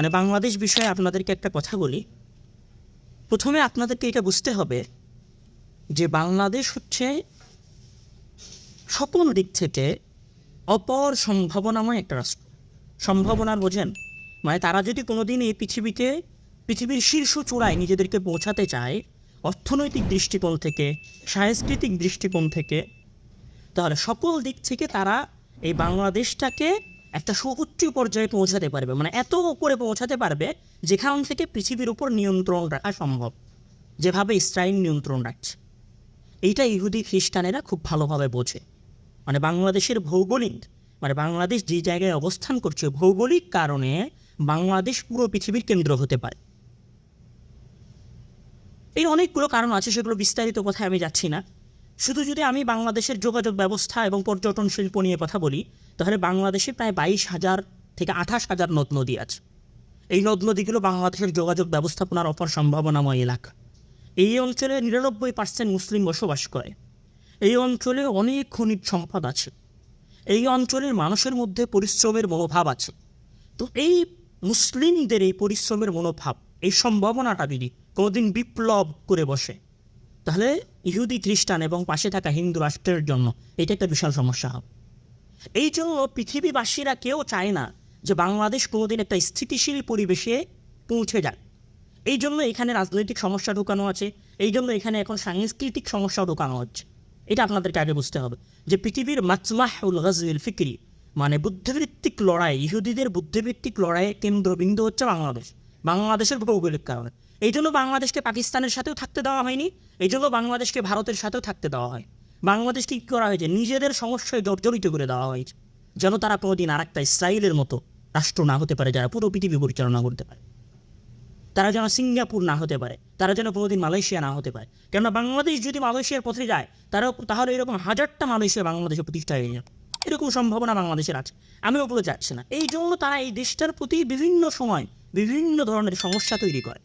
মানে বাংলাদেশ বিষয়ে আপনাদেরকে একটা কথা বলি। প্রথমে আপনাদেরকে এটা বুঝতে হবে যে বাংলাদেশ হচ্ছে সকল দিক থেকে অপর সম্ভাবনাময় একটা রাষ্ট্র। সম্ভাবনার বোঝেন? মানে তারা যদি কোনোদিন এই পৃথিবীতে, পৃথিবীর শীর্ষ চূড়ায় নিজেদেরকে পৌঁছাতে চায়, অর্থনৈতিক দৃষ্টিকোণ থেকে, সাংস্কৃতিক দৃষ্টিকোণ থেকে, তাহলে সকল দিক থেকে তারা এই বাংলাদেশটাকে একটা সুউচ্চ পর্যায়ে পৌঁছাতে পারবে। মানে এত উপরে পৌঁছাতে পারবে যেখান থেকে পৃথিবীর উপর নিয়ন্ত্রণ রাখা সম্ভব। যেভাবে ইসরায়েল নিয়ন্ত্রণ রাখছে। এইটা ইহুদি খ্রিস্টানেরা খুব ভালোভাবে বোঝে। মানে বাংলাদেশের ভৌগোলিক মানে বাংলাদেশ যে জায়গায় অবস্থান করছে, ভৌগোলিক কারণে বাংলাদেশ পুরো পৃথিবীর কেন্দ্র হতে পারে। এই অনেকগুলো কারণ আছে, সেগুলো বিস্তারিত কথায় আমি যাচ্ছি না। শুধু যদি আমি বাংলাদেশের যোগাযোগ ব্যবস্থা এবং পর্যটন শিল্প নিয়ে কথা বলি তাহলে বাংলাদেশে প্রায় বাইশ হাজার থেকে আঠাশ হাজার নদ নদী আছে। এই নদ নদীগুলো বাংলাদেশের যোগাযোগ ব্যবস্থাপনার অপর সম্ভাবনাময় এলাকা। এই অঞ্চলে নিরানব্বই পার্সেন্ট মুসলিম বসবাস করে। এই অঞ্চলে অনেক খনিজ সম্পদ আছে। এই অঞ্চলের মানুষের মধ্যে পরিশ্রমের মনোভাব আছে। তো এই মুসলিমদের এই পরিশ্রমের মনোভাব, এই সম্ভাবনাটা যদি কোনোদিন বিপ্লব করে বসে, তাহলে ইহুদি খ্রিস্টান এবং পাশে থাকা হিন্দু রাষ্ট্রের জন্য এটা একটা বিশাল সমস্যা হবে। এই জন্য পৃথিবীবাসীরা কেউ চায় না যে বাংলাদেশ কোনোদিন একটা স্থিতিশীল পরিবেশে পৌঁছে যাক। এই জন্য এখানে রাজনৈতিক সমস্যা ঢোকানো আছে, এই জন্য এখানে এখন সাংস্কৃতিক সমস্যা ঢোকানো হচ্ছে। এটা আপনাদেরকে আগে বুঝতে হবে যে পৃথিবীর মাচমাহুল গজউল ফিকরি মানে বুদ্ধিবৃত্তিক লড়াই, ইহুদিদের বুদ্ধিবৃত্তিক লড়াইয়ের কেন্দ্রবিন্দু হচ্ছে বাংলাদেশ। বাংলাদেশের ভৌগোলিক কারণে। এই জন্য বাংলাদেশকে পাকিস্তানের সাথেও থাকতে দেওয়া হয়নি, এই জন্য বাংলাদেশকে ভারতের সাথেও থাকতে দেওয়া হয়। বাংলাদেশকে কী করা হয়েছে। নিজেদের সমস্যায় জর্জরিত করে দেওয়া হয়েছে। যেন তারা কোনোদিন আর একটা ইসরায়েলের মতো রাষ্ট্র না হতে পারে, যারা পুরো পৃথিবী পরিচালনা করতে পারে। তারা যেন সিঙ্গাপুর না হতে পারে, তারা যেন কোনোদিন মালয়েশিয়া না হতে পারে। কেননা বাংলাদেশ যদি মালয়েশিয়ার পথে যায় তারা তাহলে এরকম হাজারটা মালয়েশিয়া বাংলাদেশে প্রতিষ্ঠা হয়ে যাবে। এরকম সম্ভাবনা বাংলাদেশের আছে। আমি ওগুলো যাচ্ছি না। এই জন্য তারা এই দেশটার প্রতি বিভিন্ন সময় বিভিন্ন ধরনের সমস্যা তৈরি করে।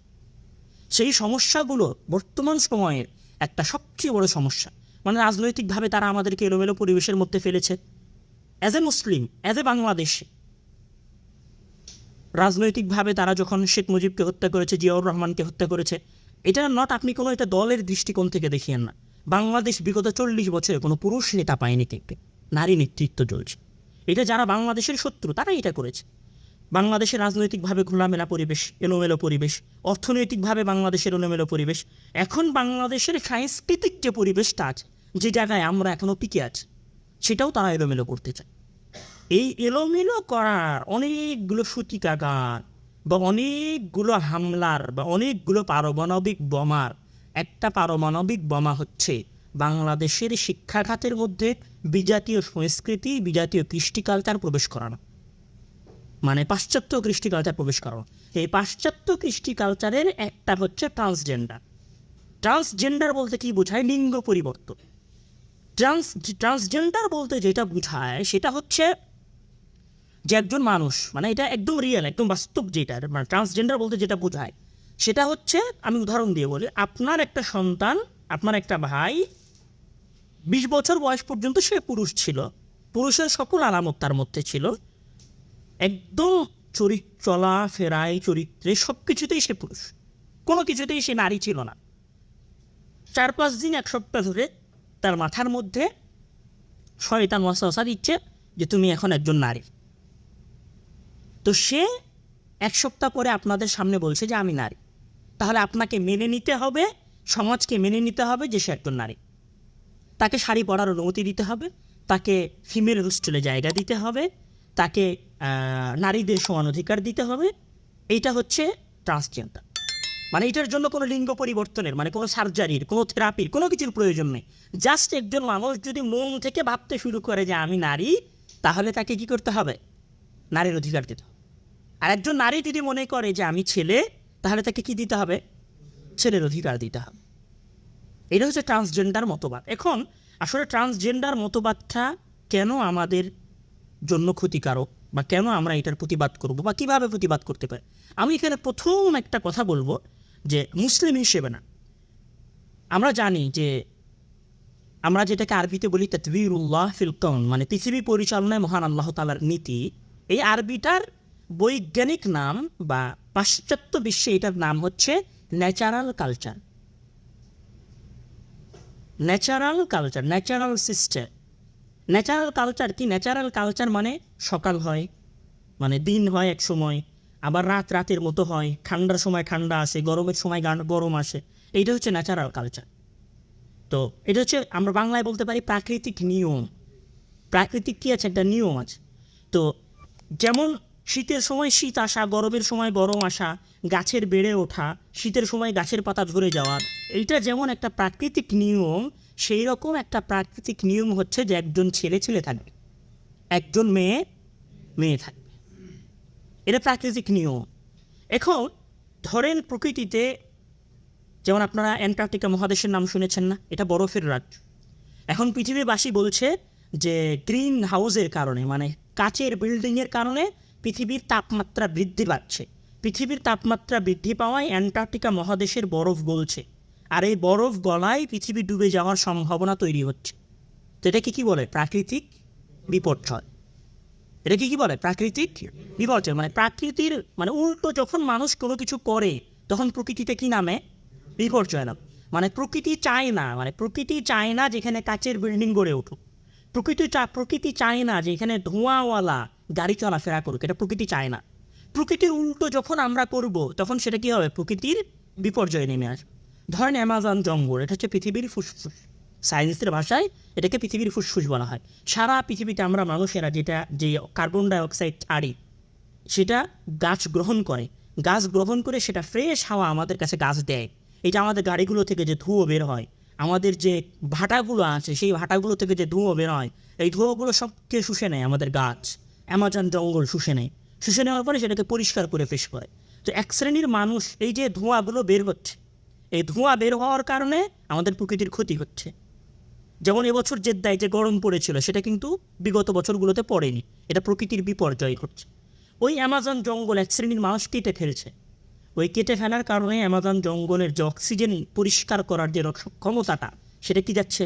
সেই সমস্যাগুলো বর্তমান সময়ের একটা সবচেয়ে বড় সমস্যা। মানে রাজনৈতিকভাবে তারা আমাদেরকে এলোমেলো পরিবেশের মধ্যে ফেলেছে। As a Muslim as a Bangladeshi রাজনৈতিকভাবে তারা যখন শেখ মুজিবকে হত্যা করেছে, জিয়াউর রহমানকে হত্যা করেছে, এটা নট আপনি কোনো এটা দলের দৃষ্টিকোণ থেকে দেখিয়েন না। বাংলাদেশ বিগত চল্লিশ বছরে কোনো পুরুষ নেতা পায়নি দেখতে নারী নেতৃত্ব চলছে। এটা যারা বাংলাদেশের শত্রু, তারাই এটা করেছে। বাংলাদেশের রাজনৈতিকভাবে খোলামেলা পরিবেশ, এলোমেলো পরিবেশ, অর্থনৈতিকভাবে বাংলাদেশের এলোমেলো পরিবেশ, এখন বাংলাদেশের সাংস্কৃতিক যে পরিবেশটা আছে যে জায়গায় আমরা এখনও টিকে আছি, সেটাও তারা এলোমেলো করতে চায়। এই এলোমেলো করার অনেকগুলো সূতিকাগার বা অনেকগুলো হামলার বা অনেকগুলো পারমাণবিক বোমার, একটা পারমাণবিক বোমা হচ্ছে বাংলাদেশের শিক্ষা খাতের মধ্যে বিজাতীয় সংস্কৃতি, বিজাতীয় কৃষ্টি কালচার প্রবেশ করানো। মানে পাশ্চাত্য কৃষ্টি কালচার প্রবেশ করানো। এই পাশ্চাত্য কৃষ্টি কালচারের একটা হচ্ছে ট্রান্সজেন্ডার ট্রান্সজেন্ডার বলতে কি বোঝায় লিঙ্গ পরিবর্তন। ট্রান্স ট্রান্সজেন্ডার বলতে যেটা বোঝায়, সেটা হচ্ছে যে একজন মানুষ মানে এটা একদম রিয়েল একদম বাস্তব যেটা মানে ট্রান্সজেন্ডার বলতে যেটা বোঝায়, সেটা হচ্ছে, আমি উদাহরণ দিয়ে বলি, আপনার একটা সন্তান, আপনার একটা ভাই, বিশ বছর বয়স পর্যন্ত সে পুরুষ ছিল, পুরুষের সকল আলামত তার মধ্যে ছিল, একদম চরিত্র চলা ফেরায় চরিত্রে সব কিছুতেই সে পুরুষ, কোনো কিছুতেই সে নারী ছিল না। চার পাঁচ দিন, এক সপ্তাহ ধরে তার মাথার মধ্যে শয়তান ওয়াসা দিচ্ছে যে তুমি এখন একজন নারী। তো সে এক সপ্তাহ পরে আপনাদের সামনে বলছে যে আমি নারী। তাহলে আপনাকে মেনে নিতে হবে, সমাজকে মেনে নিতে হবে যে সে একজন নারী। তাকে শাড়ি পরার অনুমতি দিতে হবে, তাকে ফিমেল হোস্টেলে জায়গা দিতে হবে, তাকে নারীদের সমান অধিকার দিতে হবে। এইটা হচ্ছে ট্রান্সজেন্ডার মানে এটার জন্য কোনো লিঙ্গ পরিবর্তনের মানে কোনো সার্জারির কোনো থেরাপির কোনো কিছুর প্রয়োজন নেই। জাস্ট একজন মানুষ যদি মন থেকে ভাবতে শুরু করে যে আমি নারী, তাহলে তাকে কি করতে হবে? নারীর অধিকার দিতে আর একজন নারী যদি মনে করে যে আমি ছেলে, তাহলে তাকে কি দিতে হবে? ছেলের অধিকার দিতে হবে। এটা হচ্ছে ট্রান্সজেন্ডার মতবাদ। এখন, আসলে ট্রান্সজেন্ডার মতবাদটা কেন আমাদের জন্য ক্ষতিকারক? বা কেন আমরা এটার প্রতিবাদ করব? বা কীভাবে প্রতিবাদ করতে পারি? আমি এখানে প্রথম একটা কথা বলব। যে মুসলিম হিসেবে না। আমরা জানি যে আমরা যেটাকে আরবিতে বলি তৎবিরুল্লাহ ফিলকন মানে পৃথিবী পরিচালনায় মহান আল্লাহ তালার নীতি। এই আরবিটার বৈজ্ঞানিক নাম বা পাশ্চাত্য বিশ্বে এটার নাম হচ্ছে natural culture. Natural culture, natural system. Natural culture কি? ন্যাচারাল কালচার মানে সকাল হয় মানে দিন হয় এক সময়। আবার রাত রাতের মতো হয়, ঠান্ডার সময় ঠান্ডা আসে, গরমের সময় গান- গরম আসে। এইটা হচ্ছে ন্যাচারাল কালচার তো এটা হচ্ছে, আমরা বাংলায় বলতে পারি প্রাকৃতিক নিয়ম। প্রাকৃতিক কী আছে? একটা নিয়ম আছে। তো যেমন শীতের সময় শীত আসা, গরমের সময় গরম আসা, গাছের বেড়ে ওঠা, শীতের সময় গাছের পাতা ঝরে যাওয়া, এইটা যেমন একটা প্রাকৃতিক নিয়ম, সেই রকম একটা প্রাকৃতিক নিয়ম হচ্ছে যে একজন ছেলে ছেলে থাকবে। একজন মেয়ে মেয়ে থাকবে। এটা প্রাকৃতিক নিয়ম। এখন ধরেন প্রকৃতিতে, যেমন আপনারা অ্যান্টার্কটিকা মহাদেশের নাম শুনেছেন না? এটা বরফের রাজ্য। এখন পৃথিবীবাসী বলছে যে গ্রিন হাউসের কারণে মানে কাচের বিল্ডিংয়ের কারণে পৃথিবীর তাপমাত্রা বৃদ্ধি পাচ্ছে। পৃথিবীর তাপমাত্রা বৃদ্ধি পাওয়ায় অ্যান্টার্কটিকা মহাদেশের বরফ গলছে। আর এই বরফ গলায় পৃথিবী ডুবে যাওয়ার সম্ভাবনা তৈরি হচ্ছে। তো এটাকে কী বলে? প্রাকৃতিক বিপর্যয়। এটা কি কি বলে? প্রাকৃতিক বিপর্যয় মানে প্রাকৃতির মানে উল্টো যখন মানুষ কোনো কিছু করে, তখন প্রকৃতিতে কি নামে? বিপর্যয় নাম। মানে প্রকৃতি চায় না মানে প্রকৃতি চায় না যেখানে কাচের বিল্ডিং গড়ে উঠুক। প্রকৃতি চা, প্রকৃতি চায় না যে এখানে ধোঁয়াওয়ালা গাড়ি চলাফেরা করুক, এটা প্রকৃতি চায় না। প্রকৃতির উল্টো যখন আমরা করব, তখন সেটা কি হবে? প্রকৃতির বিপর্যয় নেমে আসবে। ধরেন অ্যামাজন জঙ্গল, এটা হচ্ছে পৃথিবীর ফুসফুস। সায়েন্সের ভাষায় এটাকে পৃথিবীর ফুসফুস বলা হয়। সারা পৃথিবীতে আমরা মানুষেরা যেটা, যে কার্বন ডাইঅক্সাইড ছাড়ি সেটা গাছ গ্রহণ করে। গাছ গ্রহণ করে সেটা ফ্রেশ হাওয়া আমাদের কাছে গাছ দেয়। এটা আমাদের গাড়িগুলো থেকে যে ধুয়ো বের হয়, আমাদের যে ভাটাগুলো আছে, সেই ভাটাগুলো থেকে যে ধুয়ো বের হয়, এই ধুয়োগুলো সবকে শুষে নেয়? আমাদের গাছ। অ্যামাজন জঙ্গল শুষে নেয়। শুষে নেওয়ার পরে সেটাকে পরিষ্কার করে ফেস করে। তো এক শ্রেণির মানুষ এই যে ধোঁয়াগুলো বের হচ্ছে, এই ধোঁয়া বের হওয়ার কারণে আমাদের প্রকৃতির ক্ষতি হচ্ছে। যেমন এবছর জেদ্দায় যে গরম পড়েছিল, সেটা কিন্তু বিগত বছরগুলোতে পড়েনি। এটা প্রকৃতির বিপর্যয় ঘটছে। ওই অ্যামাজন জঙ্গল এক শ্রেণির মানুষ কেটে ফেলছে। ওই কেটে ফেলার কারণে অ্যামাজন জঙ্গলের যে অক্সিজেন পরিষ্কার করার যে ক্ষমতাটা, সেটা কি যাচ্ছে?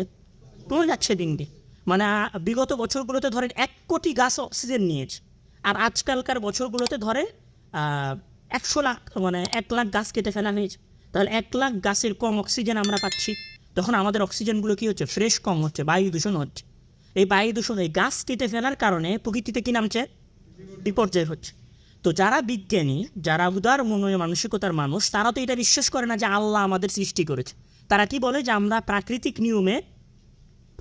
কমে যাচ্ছে দিন দিন। মানে বিগত বছরগুলোতে ধরেন এক কোটি গাছ অক্সিজেন নিয়েছে। আর আজকালকার বছরগুলোতে ধরেন একশো লাখ মানে এক লাখ গাছ কেটে ফেলা হয়েছে। তাহলে এক লাখ গাছের কম অক্সিজেন আমরা পাচ্ছি তখন আমাদের অক্সিজেনগুলো কী হচ্ছে? ফ্রেশ কম হচ্ছে, বায়ু দূষণ হচ্ছে। এই বায়ু দূষণ, এই গাছ কেটে ফেলার কারণে প্রকৃতিতে কী নামছে? বিপর্যয় হচ্ছে। তো যারা বিজ্ঞানী, যারা উদার মনোয় মানসিকতার মানুষ, তারা তো এটা বিশ্বাস করে না যে আল্লাহ আমাদের সৃষ্টি করেছে। তারা কি বলে যে আমরা প্রাকৃতিক নিয়মে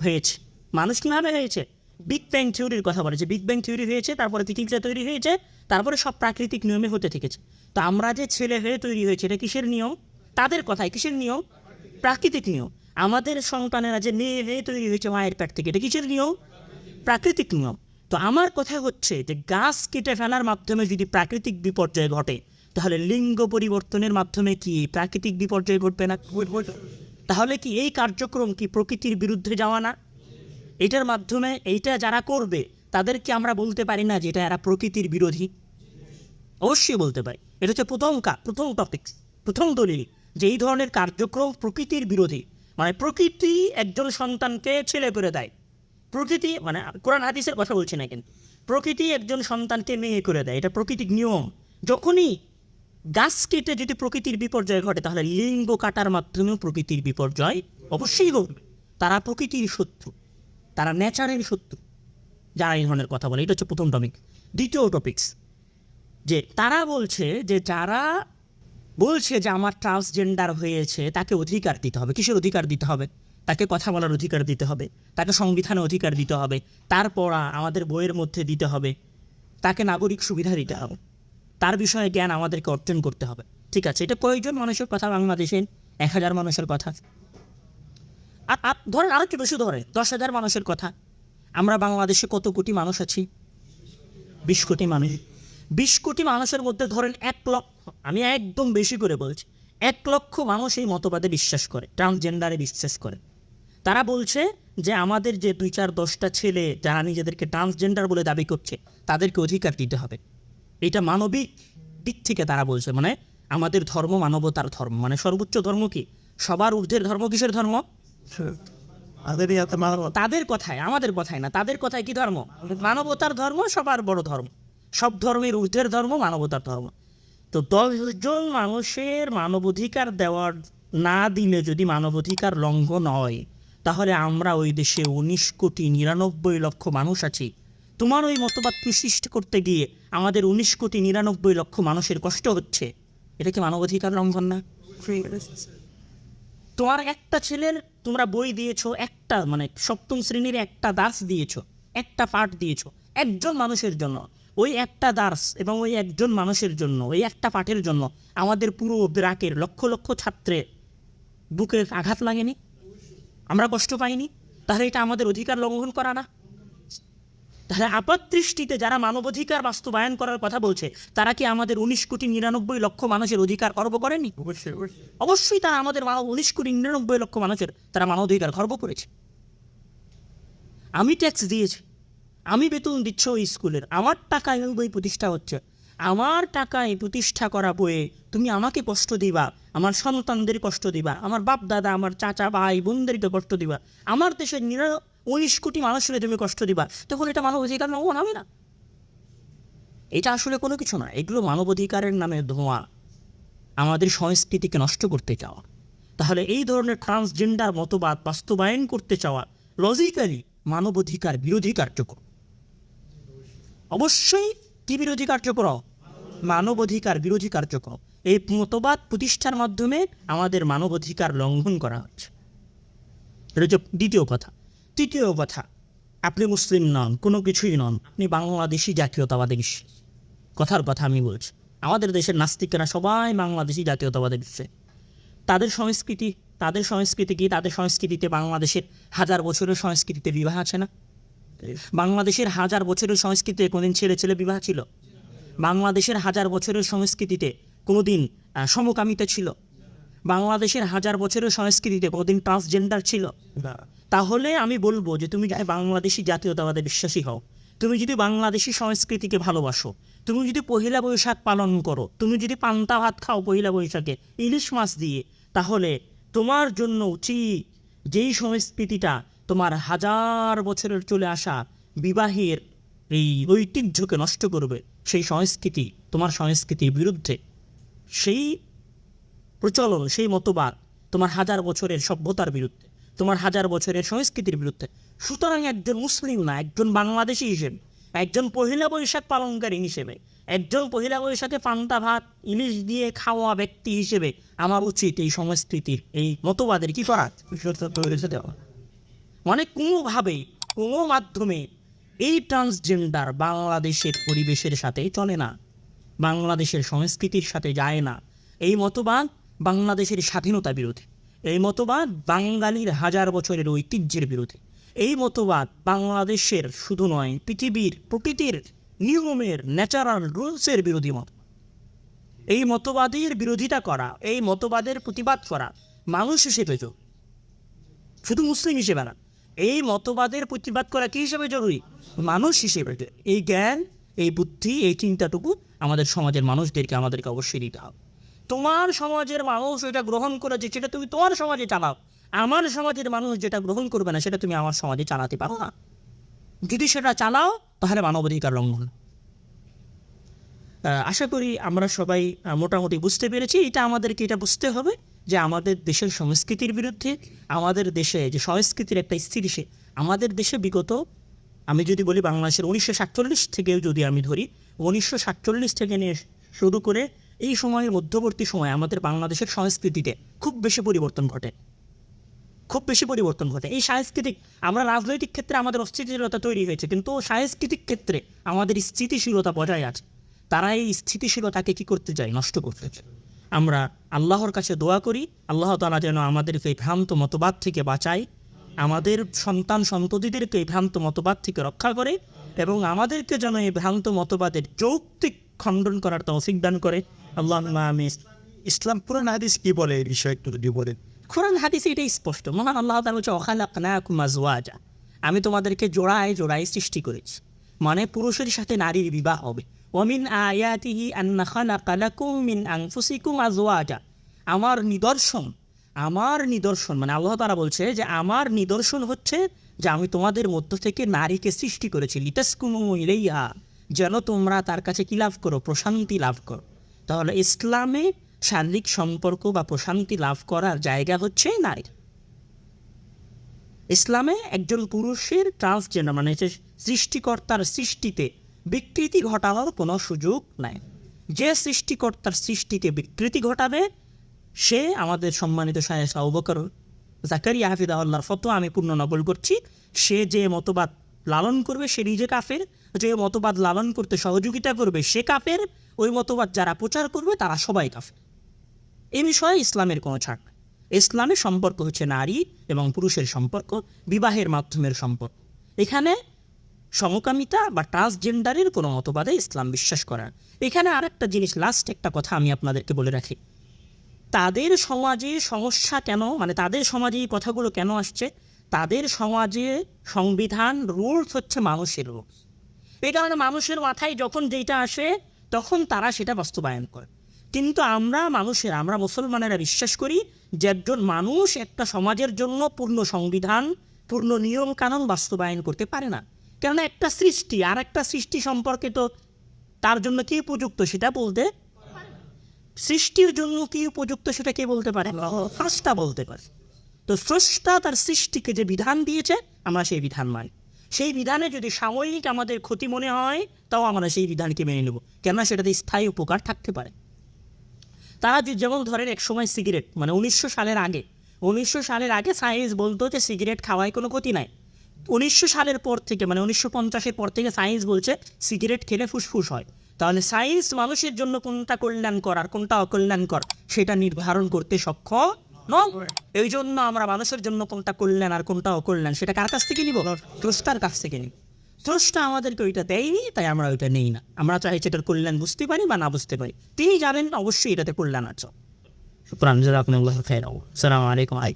হয়েছে? মানুষ কীভাবে হয়েছে? বিগ ব্যাং থিওরির কথা বলে যে বিগ ব্যাং থিওরি হয়েছে, তারপরে পৃথিবীটা তৈরি হয়েছে, তারপরে সব প্রাকৃতিক নিয়মে হতে থেকেছে। তো আমরা যে ছেলে হয়ে তৈরি হয়েছে, এটা কিসের নিয়ম? তাদের কথায় কিসের নিয়ম? প্রাকৃতিক নিয়ম। আমাদের সন্তানেরা যে মেয়ে হয়ে তৈরি হয়েছে মায়ের পেট থেকে, এটা কিসের নিয়ম? প্রাকৃতিক নিয়ম। তো আমার কথা হচ্ছে যে গাছ কেটে ফেলার মাধ্যমে যদি প্রাকৃতিক বিপর্যয় ঘটে, তাহলে লিঙ্গ পরিবর্তনের মাধ্যমে কি প্রাকৃতিক বিপর্যয় ঘটবে না? তাহলে কি এই কার্যক্রম কি প্রকৃতির বিরুদ্ধে যাওয়া না? এটার মাধ্যমে এইটা যারা করবে, তাদেরকে আমরা বলতে পারি না যে এটা এরা প্রকৃতির বিরোধী। অবশ্যই বলতে পারি। এটা হচ্ছে প্রথম কা, প্রথম টপিক প্রথম দলিল যে এই ধরনের কার্যক্রম প্রকৃতির বিরোধী। মানে প্রকৃতি একজন সন্তানকে ছেলে করে দেয়। প্রকৃতি মানে কোরআন হাদিসের কথা বলছি না কিন্তু। প্রকৃতি একজন সন্তানকে মেয়ে করে দেয়, এটা প্রকৃতিক নিয়ম। যখনই গাছ কেটে যদি প্রকৃতির বিপর্যয় ঘটে, তাহলে লিঙ্গ কাটার মাধ্যমেও প্রকৃতির বিপর্যয় অবশ্যই ঘটবে। তারা প্রকৃতির শত্রু, তারা ন্যাচারের শত্রু। যারা এই ধরনের কথা বলে, এটা হচ্ছে প্রথম টপিক দ্বিতীয় টপিকস যে তারা বলছে যে যারা বলছে যে আমার ট্রান্সজেন্ডার হয়েছে, তাকে অধিকার দিতে হবে। কিসের অধিকার দিতে হবে? তাকে কথা বলার অধিকার দিতে হবে, তাকে সংবিধানে অধিকার দিতে হবে তার পড়া আমাদের বইয়ের মধ্যে দিতে হবে, তাকে নাগরিক সুবিধা দিতে হবে। তার বিষয়ে জ্ঞান আমাদেরকে অর্জন করতে হবে। ঠিক আছে, এটা কয়েকজন মানুষের কথা বাংলাদেশের এক হাজার মানুষের কথা। আর ধরেন আরও একটু বেশি ধরে দশ হাজার মানুষের কথা। আমরা বাংলাদেশে কত কোটি মানুষ আছি? বিশ কোটি মানুষ। বিশ কোটি মানুষের মধ্যে ধরেন এক লক্ষ আমি একদম বেশি করে বলছি এক লক্ষ মানুষ এই মতবাদে বিশ্বাস করে ট্রান্সজেন্ডারে বিশ্বাস করে। তারা বলছে যে আমাদের যে দুই চার দশটা ছেলে যারা নিজেদেরকে ট্রান্সজেন্ডার বলে দাবি করছে তাদেরকে অধিকার দিতে হবে। এটা মানবিক দিক থেকে তারা বলছে মানে আমাদের ধর্ম মানবতার ধর্ম মানে সর্বোচ্চ ধর্ম কি? সবার ঊর্ধ্বের ধর্ম কিসের ধর্ম? তাদের কথায় আমাদের কথায় না তাদের কথায় কি ধর্ম? মানবতার ধর্ম সবার বড় ধর্ম। সব ধর্মের ঊর্ধ্বের ধর্ম মানবতার ধর্ম। তো দশজন মানুষের মানবাধিকার দেওয়ার না দিলে যদি মানবাধিকার লঙ্ঘন হয়, তাহলে আমরা ওই দেশে উনিশ কোটি নিরানব্বই লক্ষ মানুষ আছি। তোমার ওই মতবাদ সৃষ্টি করতে গিয়ে আমাদের উনিশ কোটি নিরানব্বই লক্ষ মানুষের কষ্ট হচ্ছে। এটা কি মানবাধিকার লঙ্ঘন না? তোমার একটা ছেলের তোমরা বই দিয়েছ, একটা মানে সপ্তম শ্রেণির একটা দাস দিয়েছ, একটা পাঠ দিয়েছ, একজন মানুষের জন্য। ওই একটা দাস এবং ওই একজন মানুষের জন্য ওই একটা পাঠের জন্য আমাদের পুরো ব্রাকের লক্ষ লক্ষ ছাত্রের বুকে আঘাত লাগেনি? আমরা কষ্ট পাইনি? তাহলে এটা আমাদের অধিকার লঙ্ঘন করা না। তাহলে আপাত দৃষ্টিতে যারা মানবাধিকার বাস্তবায়ন করার কথা বলছে তারা কি আমাদের উনিশ কোটি নিরানব্বই লক্ষ মানুষের অধিকার গর্ব করেনি? অবশ্যই অবশ্যই। অবশ্যই তারা আমাদের মানব উনিশ কোটি নিরানব্বই লক্ষ মানুষের তারা মানবাধিকার গর্ব করেছে। আমি ট্যাক্স দিয়েছি। আমি বেতন দিচ্ছ ওই স্কুলের। আমার টাকায় ওই বই প্রতিষ্ঠা হচ্ছে। আমার টাকায় প্রতিষ্ঠা করা বইয়ে তুমি আমাকে কষ্ট দিবা, আমার সন্তানদের কষ্ট দিবা, আমার বাপ দাদা আমার চাচা, ভাই, বোনদেরকে কষ্ট দিবা। আমার দেশের নিরা উনিশ কোটি মানুষের তুমি কষ্ট দিবা। তখন এটা মানবাধিকার নব হবে না। এটা আসলে কোনো কিছু না এগুলো মানবাধিকারের নামে ধোঁয়া। আমাদের সংস্কৃতিকে নষ্ট করতে চাওয়া। তাহলে এই ধরনের ট্রান্সজেন্ডার মতবাদ বাস্তবায়ন করতে চাওয়া লজিক্যালি মানবাধিকার বিরোধী কার্যক্রম। অবশ্যই কি বিরোধী কার্যক্রম মানবাধিকার বিরোধী কার্যক্রম এই মতবাদ প্রতিষ্ঠার মাধ্যমে আমাদের মানবাধিকার লঙ্ঘন করা হচ্ছে। দ্বিতীয় কথা। তৃতীয় কথা, আপনি মুসলিম নন, কোনো কিছুই নন, আপনি বাংলাদেশি জাতীয়তাবাদী বিশ্বাস কথার কথা আমি বলছি। আমাদের দেশের নাস্তিকেরা সবাই বাংলাদেশি জাতীয়তাবাদে বিশ্বাস তাদের সংস্কৃতি তাদের সংস্কৃতি কি? তাদের সংস্কৃতিতে বাংলাদেশের হাজার বছরের সংস্কৃতিতে বিবাহ আছে না? বাংলাদেশের হাজার বছরের সংস্কৃতিতে কোনোদিন ছেলে ছেলে বিবাহ ছিল? বাংলাদেশের হাজার বছরের সংস্কৃতিতে কোনোদিন সমকামিতা ছিল? বাংলাদেশের হাজার বছরের সংস্কৃতিতে কোনোদিন ট্রান্সজেন্ডার ছিল? তাহলে আমি বলব যে তুমি বাংলাদেশি জাতীয়তাবাদে বিশ্বাসী হও তুমি যদি বাংলাদেশি সংস্কৃতিকে ভালোবাসো তুমি যদি পহিলা বৈশাখ পালন করো তুমি যদি পান্তা ভাত খাও পহিলা বৈশাখে ইলিশ মাছ দিয়ে তাহলে তোমার জন্য উচিত যেই সংস্কৃতিটা তোমার হাজার বছরের চলে আসা বিবাহের এই ঐতিহ্যকে নষ্ট করবে। সেই সংস্কৃতি, তোমার সংস্কৃতির বিরুদ্ধে। সেই প্রচলন, সেই মতবাদ তোমার হাজার বছরের সভ্যতার বিরুদ্ধে, তোমার হাজার বছরের সংস্কৃতির বিরুদ্ধে। সুতরাং একজন মুসলিম না, একজন বাংলাদেশি হিসেবে, একজন পহিলা বৈশাখ পালনকারী হিসেবে, একজন পহিলা বৈশাখে পান্তা ভাত, ইলিশ দিয়ে খাওয়া ব্যক্তি হিসেবে আমার উচিত এই সংস্কৃতির, এই মতবাদের কি করা দেওয়া। মানে কোনোভাবেই কোনো মাধ্যমে এই ট্রান্সজেন্ডার বাংলাদেশের পরিবেশের সাথে চলে না। বাংলাদেশের সংস্কৃতির সাথে যায় না। এই মতবাদ বাংলাদেশের স্বাধীনতা বিরোধী। এই মতবাদ বাঙালির হাজার বছরের ঐতিহ্যের বিরোধী। এই মতবাদ বাংলাদেশের শুধু নয়, পৃথিবীর প্রকৃতির নিয়মের ন্যাচারাল রুলসের বিরোধী মত। এই মতবাদের বিরোধিতা করা, এই মতবাদের প্রতিবাদ করা মানুষ হিসেবে শুধু মুসলিম হিসেবে না। এই মতবাদের প্রতিবাদ করা কি হিসেবে জরুরি? মানুষ হিসেবে। এই জ্ঞান, এই বুদ্ধি, এই চিন্তাটুকু আমাদের সমাজের মানুষদেরকে আমাদেরকে অবশ্যই দিতে হবে। তোমার সমাজের মানুষ এটা গ্রহণ করেছে, সেটা তুমি তোমার সমাজে চালাও। আমার সমাজের মানুষ যেটা গ্রহণ করবে না, সেটা তুমি আমার সমাজে চালাতে পারো না। যদি সেটা চালাও, তাহলে মানবাধিকার লঙ্ঘন। আশা করি আমরা সবাই মোটামুটি বুঝতে পেরেছি। এটা আমাদেরকে, এটা বুঝতে হবে। যে আমাদের দেশের সংস্কৃতির বিরুদ্ধে, আমাদের দেশে যে সংস্কৃতির একটা স্থিতিশীল আমাদের দেশে বিগত, আমি যদি বলি বাংলাদেশের উনিশশো সাতচল্লিশ থেকেও যদি আমি ধরি, উনিশশো সাতচল্লিশ থেকে নিয়ে শুরু করে এই সময়ের মধ্যবর্তী সময়ে আমাদের বাংলাদেশের সংস্কৃতিতে খুব বেশি পরিবর্তন ঘটে। খুব বেশি পরিবর্তন ঘটে। এই সাংস্কৃতিক, আমরা রাজনৈতিক ক্ষেত্রে আমাদের অস্থিতিশীলতা তৈরি হয়েছে, কিন্তু সাংস্কৃতিক ক্ষেত্রে আমাদের স্থিতিশীলতা বজায় আছে। তারা এই স্থিতিশীলতাকে কী করতে চায়? নষ্ট করতে চায়। আমরা আল্লাহর কাছে দোয়া করি, আল্লাহ তালা যেন আমাদেরকে এই ভ্রান্ত মতবাদ থেকে বাঁচায়, আমাদের সন্তান সন্ততিদেরকে এই ভ্রান্ত মতবাদ থেকে রক্ষা করে এবং আমাদেরকে যেন এই ভ্রান্ত মতবাদের যৌক্তিক খণ্ডন করার তৌফিক দান করে। আল্লাহ আমি ইসলাম পুরান হাদিস কি বলে এই বিষয়ে একটু যদি বলেন? কোরআন, হাদিস এটাই স্পষ্ট। মহান আল্লাহ তাআলা হচ্ছে অখালাকনাকুম আজওয়াজা। আমি তোমাদেরকে জোড়ায় জোড়ায় সৃষ্টি করেছি। মানে পুরুষের সাথে নারীর বিবাহ হবে। ওমিন আয়াতিহি আন্না মিন আনফুসিকুম আজওয়াজা আমার নিদর্শন আমার নিদর্শন মানে আল্লাহ তারা বলছে যে আমার নিদর্শন হচ্ছে যে আমি তোমাদের মধ্য থেকে নারীকে সৃষ্টি করেছি। ইলাইহা, যেন তোমরা তার কাছে কী লাভ করো? প্রশান্তি লাভ করো। তাহলে ইসলামে শারীরিক সম্পর্ক বা প্রশান্তি লাভ করার জায়গা হচ্ছে নারী। ইসলামে একজন পুরুষের ট্রান্সজেন্ডার মানে সৃষ্টিকর্তার সৃষ্টিতে বিকৃতি ঘটানোর কোনো সুযোগ নাই। যে সৃষ্টিকর্তার সৃষ্টিতে বিকৃতি ঘটাবে, সে আমাদের সম্মানিত সাহেব আবকর জাকারি হাফিদা আল্লাহর আমি পূর্ণ নকল করছি। সে যে মতবাদ লালন করবে, সে নিজে কাফের। যে মতবাদ লালন করতে সহযোগিতা করবে, সে কাফের। ওই মতবাদ যারা প্রচার করবে, তারা সবাই কাফের। এ বিষয়ে ইসলামের কোনো ছাড় ইসলামের সম্পর্ক হচ্ছে নারী এবং পুরুষের সম্পর্ক, বিবাহের মাধ্যমের সম্পর্ক। এখানে সমকামিতা বা ট্রান্সজেন্ডারের কোনো মতবাদে ইসলাম বিশ্বাস করা। এখানে আরেকটা জিনিস লাস্ট একটা কথা আমি আপনাদেরকে বলে রাখি। তাদের সমাজে সমস্যা কেন মানে তাদের সমাজে এই কথাগুলো কেন আসছে? তাদের সমাজে সংবিধান রুলস হচ্ছে মানুষের রুলস এই কারণে মানুষের মাথায় যখন যেটা আসে, তখন তারা সেটা বাস্তবায়ন করে। কিন্তু আমরা মানুষের, আমরা মুসলমানেরা বিশ্বাস করি যে একজন মানুষ একটা সমাজের জন্য পূর্ণ সংবিধান, পূর্ণ নিয়মকানুন বাস্তবায়ন করতে পারে না। কেননা একটা সৃষ্টি, আর একটা সৃষ্টি সম্পর্কে তো তার জন্য কি উপযুক্ত সেটা বলতে সৃষ্টির জন্য কি উপযুক্ত সেটা কে বলতে পারে? স্রষ্টা বলতে পারে। তো স্রষ্টা তার সৃষ্টিকে যে বিধান দিয়েছে, আমরা সেই বিধান মানি। সেই বিধানে যদি সাময়িক আমাদের ক্ষতি মনে হয়, তাও আমরা সেই বিধানকে মেনে নেব। কেননা সেটাতে স্থায়ী উপকার থাকতে পারে। তারা যেমন ধরেন এক সময় সিগারেট মানে উনিশশো সালের আগে, উনিশশো সালের আগে সায়েন্স বলতো যে সিগারেট খাওয়ায় কোনো ক্ষতি নাই। উনিশশো সালের পর থেকে মানে উনিশশো পঞ্চাশের পর থেকে সায়েন্স বলছে সিগারেট খেলে ফুসফুস হয়। তাহলে সায়েন্স মানুষের জন্য কোনটা কল্যাণকর আর কোনটা অকল্যাণকর সেটা নির্ধারণ করতে সক্ষম এই জন্য আমরা মানুষের জন্য কোনটা কল্যাণ আর কোনটা অকল্যাণ, সেটা কার কাছ থেকে নিব? স্রষ্টার কাছ থেকে নিব। স্রষ্টা আমাদেরকে ওইটা দেয়নি, তাই আমরা ওইটা নেই না। আমরা চাই সেটার কল্যাণ বুঝতে পারি বা না বুঝতে পারি। তিনি জানেন অবশ্যই এটাতে কল্যাণ আছে। শুক্রান জাজাকুমুল্লাহ খাইরাও আসসালামু আলাইকুম। আই